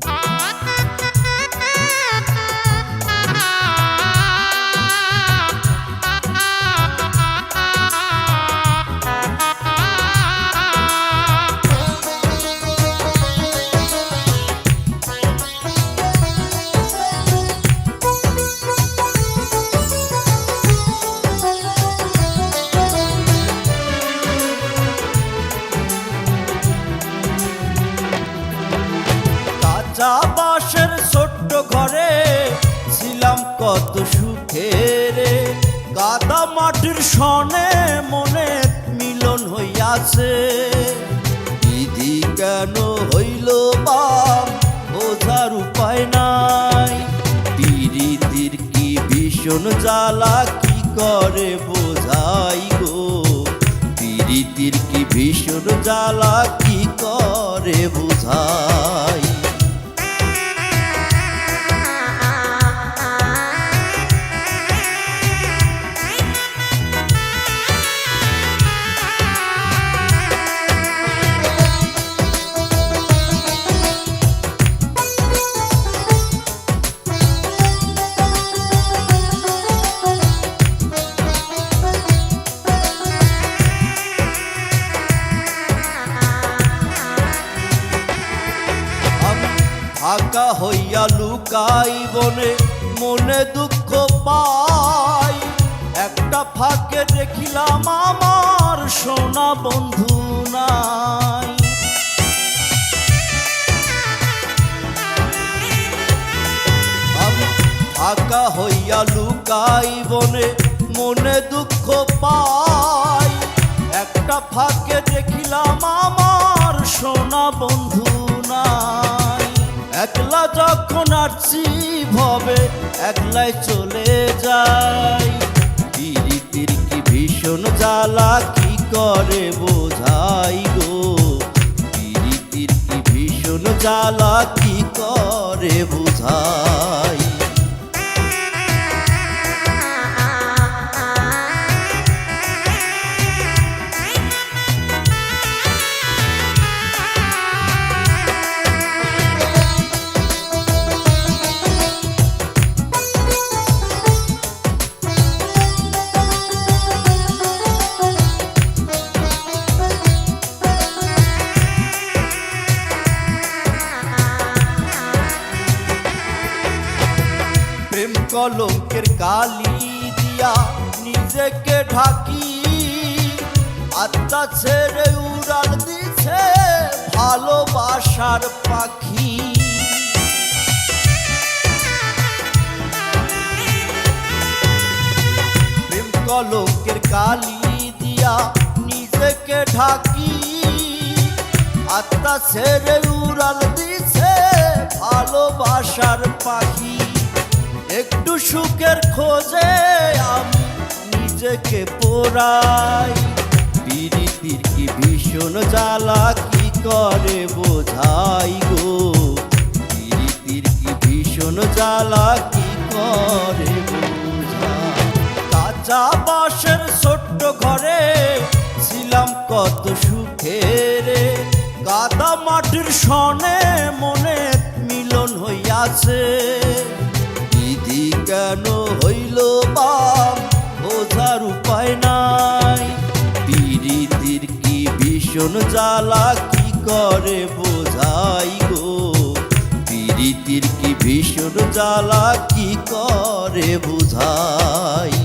কাঁচা বাঁশের ছোট্ট ঘরে ছিলাম কত সুখে রে। কাদা মাটির সনে মনে মিলন হইয়াছে। দিদি কেন হইল বা বোঝার উপায় নাই। পিরিতির কি ভীষণ জ্বালা, কি করে বোঝাই গো? পিরিতির কি ভীষণ জ্বালা, কি করে বোঝাই ফাঁকা হইয়া লুকাই বনে, মনে দুঃখ পাই। একটা ফাঁকে দেখিলাম আমার সোনা বন্ধু নাই। আমি ফাঁকা হইয়া লুকাই বনে, মনে দুঃখ পাই। একটা ফাঁকে দেখিলাম আমার সোনা বন্ধু ভাবে ভবে একলাই চলে যাই। পিরিতির কি ভীষণ জ্বালা, কি করে বোঝাই গো? পিরিতির কি ভীষণ জ্বালা, কি করে বুঝাই কলঙ্কের কালি দিয়া নিজেকে ঢাকি। আত্মা ছেড়ে উড়াল দিছে ভালোবাসার পাখি। প্রেম কালি দিয়া নিজেকে ঢাকি। আত্মা ছেড়ে উড়াল দিছে ভালোবাসার পাখি। একটু সুখের খোঁজে আমি নিজেকে পোড়াই। পিরিতির কি ভীষণ জ্বালা, কি করে বোঝাই গো? পিরিতির কি ভীষণ জ্বালা, কি করে কাঁচা বাঁশের ছোট্ট ঘরে ছিলাম কত সুখে রে কাদা মাটির সনে মনে মিলন হইয়াছে। কেন হইল বাপ বোঝার উপায় নাই। পিরিতির কি ভীষণ জ্বালা, কি করে বোঝাই গো? পিরিতির কি ভীষণ জ্বালা, কি করে বুঝাই